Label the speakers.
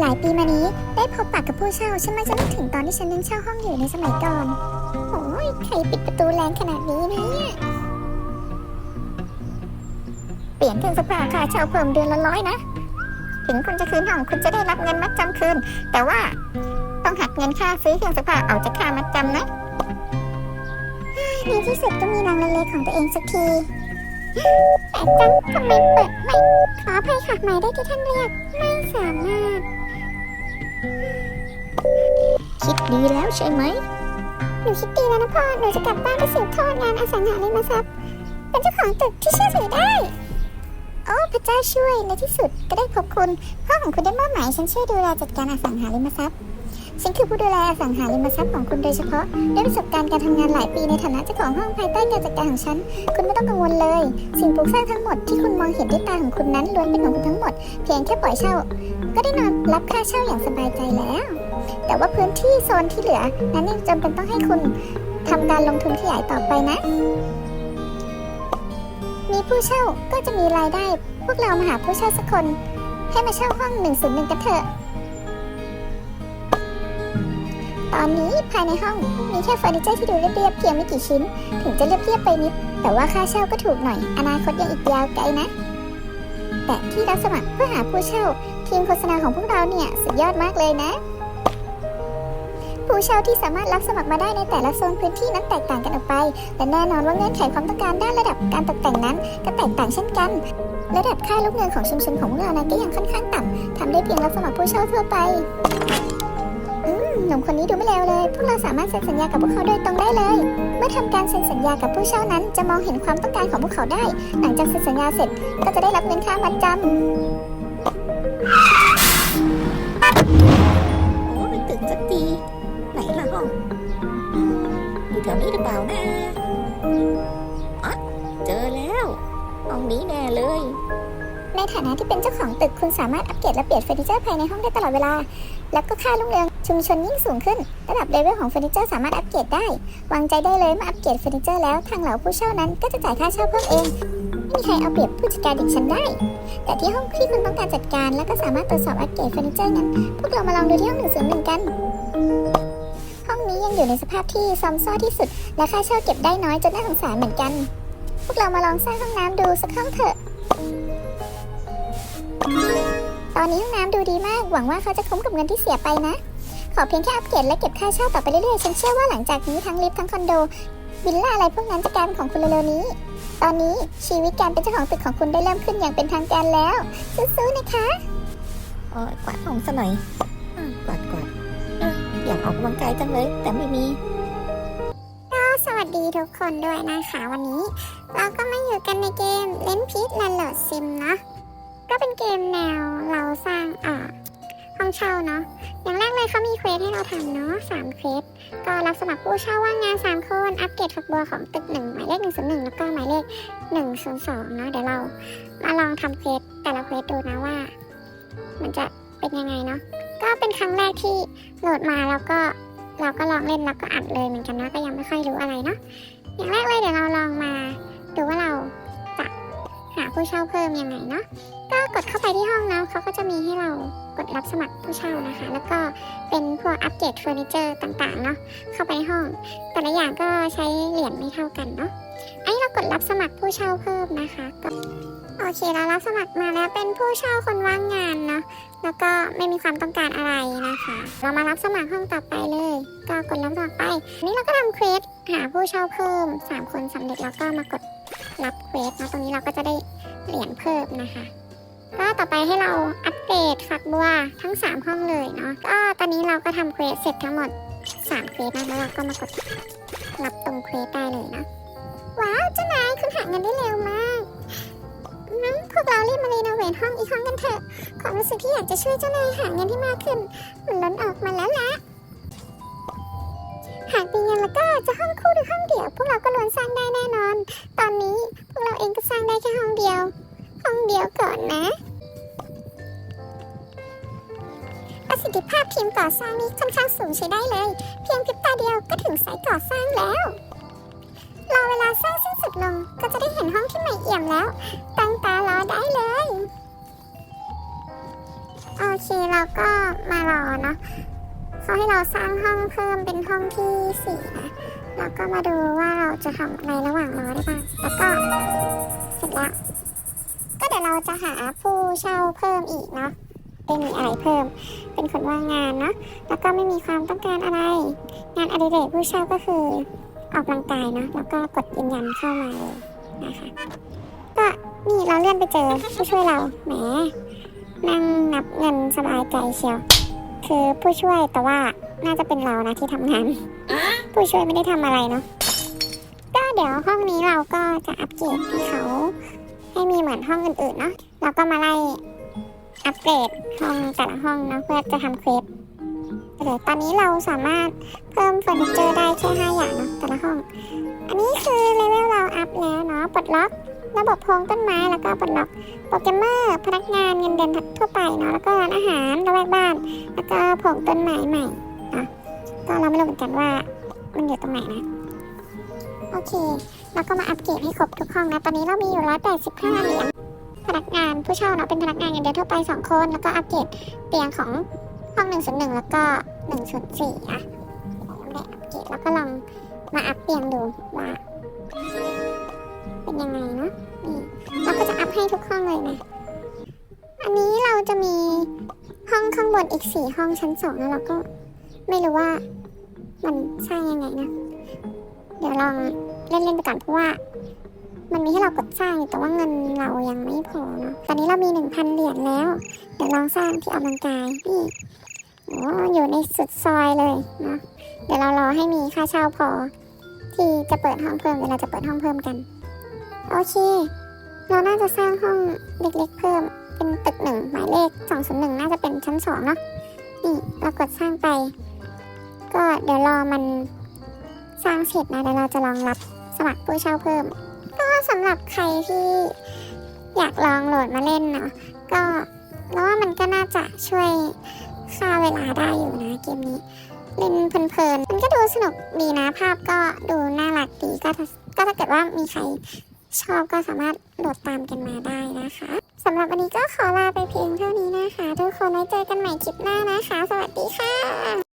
Speaker 1: หลายปีมานี้ได้พบปะกับผู้เช่า ฉันมักจะนึกถึงตอนที่ฉันยังเช่าห้องอยู่ในสมัยก่อน โอ้ยใครปิดประตูแรงขนาดนี้เนี่ยเปลี่ยนเครื่องซักผ้าค่าเช่าเพิ่มเดือนละร้อยนะ ถึงคุณจะคืนห้องคุณจะได้รับเงินมัดจำคืน แต่ว่าต้องหักเงินค่าซื้อเครื่องซักผ้าออกจากค่ามัดจำนะเฮ้ยในที่สุดก็มีนางเล็กๆของตัวเองสักทีแต่จังทำไมเปิดไม่ขออภัยค่ะหมายได้ที่ท่านเรียกไม่สามารถ
Speaker 2: คิดดีแล้วใช่ไหม
Speaker 1: หนูคิดดีแล้วนะพ่อ หนูจะกลับบ้านไปสืบทอดงานอสังหาริมทรัพย์ เป็นเจ้าของตึกที่เชื่อถือได้ โอ้พระเจ้าช่วยในที่สุดก็ได้พบคุณ พ่อของคุณได้มอบหมายฉันช่วยดูแลจัดการอสังหาริมทรัพย์ฉันคือผู้ดูแลอสังหาริมทรัพย์ของคุณโดยเฉพาะด้วยประสบการณ์การทำงานหลายปีในฐานะเจ้าของห้องภายใต้การจัดการของฉัน คุณไม่ต้องกังวลเลย สิ่งปลูกสร้างทั้งหมดที่คุณมองเห็นด้วยตาของคุณนั้นล้วนเป็นของคุณทั้งหมด เพียงแค่ปล่อยเช่า ก็ได้นอนรับค่าเช่าอย่างสบายใจแล้ว แต่ว่าพื้นที่โซนที่เหลือ นั้นยังจำเป็นต้องให้คุณทำการลงทุนขยายต่อไปนะ มีผู้เช่าก็จะมีรายได้ พวกเรามาหาผู้เช่าสักคน ให้มาเช่าห้อง 101 กันเถอะ ตอนนี้ภายในห้องมีแค่เฟอร์นิเจอร์ที่ดูเรียบๆเพียงไม่กี่ชิ้น ถึงจะเรียบๆไปนิด แต่ว่าค่าเช่าก็ถูกหน่อย อนาคตยังอีกยาวไกลนะ แต่ที่รับสมัครเพื่อหาผู้เช่า ทีมโฆษณาของพวกเราเนี่ยสุดยอดมากเลยนะ ผู้เช่าที่สามารถรับสมัครมาได้ในแต่ละโซนพื้นที่นั้นแตกต่างกันออกไป และแน่นอนว่าเงื่อนไขความต้องการด้านระดับการตกแต่งนั้น ก็แตกต่างเช่นกัน ระดับค่าลูกเงินของชุมชนของพวกเรานั้นก็ยังค่อนข้างต่ำทำได้เพียงรับสมัครผู้เช่าทั่วไป อืมหนุ่มคนนี้ดูไม่เลวเลย พวกเราสามารถเซ็นสัญญากับพวกเขาโดยตรงได้เลย เมื่อทำการเซ็นสัญญากับผู้เช่านั้น จะมองเห็นความต้องการของพวกเขาได้ หลังจากเซ็นสัญญาเสร็จ ก็จะได้รับเงินค่ามัดจำ
Speaker 2: โอ้ยตื่นสักทีไหนล่ะห้องอืมอยู่แถวนี้หรือเปล่านะอ๋อเจอแล้วห้องนี้แน่เลย
Speaker 1: ในฐานะที่เป็นเจ้าของตึกคุณสามารถอัปเกรดและเปลี่ยนเฟอร์นิเจอร์ภายในห้องได้ตลอดเวลา แล้วก็ค่ารุ่งเรือง ชุมชนยิ่งสูงขึ้น ระดับเลเวลของเฟอร์นิเจอร์สามารถอัปเกรดได้ วางใจได้เลยเมื่ออัปเกรดเฟอร์นิเจอร์แล้วทางเหล่าผู้เช่านั้นก็จะจ่ายค่าเช่าเพิ่มเอง ไม่มีใครเอาเปรียบผู้จัดการดิฉันได้ แต่ที่ห้องที่คุณต้องการจัดการ และก็สามารถตรวจสอบอัปเกรดเฟอร์นิเจอร์นั้น พวกเรามาลองดูที่ห้อง101กัน ห้องนี้ยังอยู่ในสภาพที่ซอมซ่อที่สุด และค่าเช่าเก็บได้น้อยจนน่าสงสารเหมือนกัน พวกเรามาลองสร้างห้องน้ำดูสักห้องเถอะตอนนี้ห้องน้ำดูดีมาก หวังว่าเขาจะคุ้มกับเงินที่เสียไปนะ ขอเพียงแค่อัปเกรดและเก็บค่าเช่าต่อไปเรื่อยๆ ฉันเชื่อว่าหลังจากนี้ทั้งลิฟต์ทั้งคอนโดวิลล่าอะไรพวกนั้นจะกลายเป็นของคุณเร็วๆนี้ ตอนนี้ชีวิตการเป็นเจ้าของตึกของคุณได้เริ่มขึ้นอย่างเป็นทางการแล้ว สู้ๆนะคะ
Speaker 2: โอ้ยกวาดห้องซะหน่อยอืมกวาดกวาดเอ้ยอยากออกกำลังกายจังเลย แต่ไม่มี
Speaker 1: ก็สวัสดีทุกคนด้วยนะคะวันนี้ เราก็มาอยู่กันในเกมเลนพีทแลนด์โหลดซิมเนาะก็เป็นเกมแนวเราสร้างอ่า ห้องเช่าเนาะ อย่างแรกเลยเขามีเควสให้เราทำเนาะสามเควส ก็รับสมัครผู้เช่าว่างงานสามคน อัปเกรดฝักบัวของตึกหนึ่งหมายเลขหนึ่งศูนย์หนึ่งแล้วก็หมายเลขหนึ่งศูนย์สองเนาะ เดี๋ยวเรามาลองทำเควสแต่ละเควสดูนะว่า มันจะเป็นยังไงเนาะ ก็เป็นครั้งแรกที่โหลดมาแล้วก็เราก็ลองเล่นแล้วก็อัดเลยเหมือนกันนะก็ยังไม่ค่อยรู้อะไรเนาะ อย่างแรกเลยเดี๋ยวเราลองมาดูว่าเรา หาผู้เช่าเพิ่มยังไงเนาะก็กดเข้าไปที่ห้องเนาะเขาก็จะมีให้เรากดรับสมัครผู้เช่านะคะ แล้วก็เป็นพวกอัปเกรดเฟอร์นิเจอร์ต่างๆเนาะเข้าไปในห้อง แต่ละอย่างก็ใช้เหรียญไม่เท่ากันเนาะอันนี้เรากดรับสมัครผู้เช่าเพิ่มนะคะก็โอเคเรารับสมัครมาแล้วเป็นผู้เช่าคนว่างงานเนาะแล้วก็ไม่มีความต้องการอะไรนะคะ เรามารับสมัครห้องต่อไปเลย ก็กดรับสมัครไป นี่เราก็ทำเควสหาผู้เช่าเพิ่ม 3 คนสำเร็จแล้วก็มากด รับเควสนะตรงนี้เราก็จะได้เหรียญเพิ่มนะคะ ก็ต่อไปให้เราอัปเกรดฝักบัวทั้ง 3 ห้องเลยเนาะก็ตอนนี้เราก็ทำเควสเสร็จทั้งหมด3เควสนะแล้วเราก็มากดรับตรงเควสได้เลยนะว้าวเจ้านายคุณหาเงินได้เร็วมากงั้นพวกเรารีบมารีโนเวทห้องอีกห้องกันเถอะความรู้สึกที่อยากจะช่วยเจ้านายหาเงินที่มากขึ้น มันล้นออกมาแล้วละ หากมีเงินแล้วก็จะห้องคู่หรือห้องเดี่ยว พวกเราก็ล้วนสร้างได้แน่นอน ตอนนี้พวกเราเองก็สร้างได้แค่ห้องเดียว ห้องเดียวก่อนนะ ประสิทธิภาพทีมก่อสร้างนี้ค่อนข้างสูงใช้ได้เลย เพียงพริบตาเดียวก็ถึงสายก่อสร้างแล้วรอเวลาสร้างสิ้นสุดลงก็จะได้เห็นห้องที่ใหม่เอี่ยมแล้ว ตั้งตารอได้เลย โอเคเราก็มารอเนาะ เขาให้เราสร้างห้องเพิ่มเป็นห้องที่สี่นะแล้วก็มาดูว่าเราจะทำอะไรระหว่างรอได้บ้างแล้วก็เสร็จแล้ว ก็เดี๋ยวเราจะหาผู้เช่าเพิ่มอีกเนาะเป็นมีอะไรเพิ่ม เป็นคนว่างงานเนาะ แล้วก็ไม่มีความต้องการอะไร งานอดิเรกผู้เช่าก็คือออกกำลังกายเนาะ แล้วก็กดยืนยันเข้ามาเลยนะคะ ก็นี่เราเลื่อนไปเจอผู้ช่วยเรา แหม นั่งนับเงินสบายใจเชียว คือผู้ช่วยแต่ว่าน่าจะเป็นเรานะที่ทำงาน ผู้ช่วยไม่ได้ทำอะไรเนาะก็เดี๋ยวห้องนี้เราก็จะอัปเกรดให้เขาให้มีเหมือนห้องอื่นๆเนาะแล้วก็มาไล่อัปเกรดห้องแต่ละห้องเนาะเพื่อจะทำเควส เดี๋ยวตอนนี้เราสามารถเพิ่มเฟอร์นิเจอร์ได้แค่ห้าอย่างเนาะแต่ละห้อง อันนี้คือเลเวลเราอัพแล้วเนาะปลดล็อกระบบโพรงต้นไม้แล้วก็ปลดล็อกโปรแกรมเมอร์พนักงานเงินเดือนทั่วไปเนาะแล้วก็ร้านอาหารระแวกบ้าน แล้วก็ผงต้นไม้ใหม่เนาะก็เราไม่รู้เหมือนกันว่ามันอยู่ตรงไหนนะโอเคแล้วก็มาอัปเกรดให้ครบทุกห้องนะตอนนี้เรามีอยู่ร้อยแปดสิบห้าเหรียญพนักงานผู้เช่าเนาะเป็นพนักงานเงินเดือนทั่วไปสองคน แล้วก็อัปเกรดเตียงของ ห้องหนึ่งศูนย์หนึ่งแล้วก็หนึ่งศูนย์สี่อะยังไม่ได้อัปเกรดแล้วก็ลองมาอัปเตียงดูว่าเป็นยังไงเนาะนี่เราก็จะอัพให้ทุกห้องเลยนะ อันนี้เราจะมีห้องข้างบนอีกสี่ห้องชั้นสองแล้วเราก็ไม่รู้ว่ามันสร้างยังไงนะ เดี๋ยวลองเล่นๆไปก่อนเพราะว่า มันมีให้เรากดสร้างแต่ว่าเงินเรายังไม่พอเนาะ ตอนนี้เรามีหนึ่งพันเหรียญแล้ว เดี๋ยวลองสร้างที่ออกกำลังกายนี่ โอ้อยู่ในสุดซอยเลยเนาะเดี๋ยวเรารอให้มีค่าเช่าพอ ที่จะเปิดห้องเพิ่มเดี๋ยวเราจะเปิดห้องเพิ่มกัน โอเค เราน่าจะสร้างห้องเล็กๆเพิ่มเป็นตึกหนึ่งหมายเลข201น่าจะเป็นชั้นสองเนาะนี่เรากดสร้างไป ก็เดี๋ยวรอมันสร้างเสร็จนะเดี๋ยวเราจะลองรับสมัครผู้เช่าเพิ่ม ก็สำหรับใครที่อยากลองโหลดมาเล่นเนาะก็แล้วว่ามันก็น่าจะช่วย ฆ่าเวลาได้อยู่นะเกมนี้เล่นเพลินๆมันก็ดูสนุกดีนะภาพก็ดูน่ารักดีก็ถ้าก็ถ้าเกิดว่ามีใครชอบก็สามารถโหลดตามกันมาได้นะคะสำหรับวันนี้ก็ขอลาไปเพียงเท่านี้นะคะ ทุกคนไว้เจอกันใหม่คลิปหน้านะคะ สวัสดีค่ะ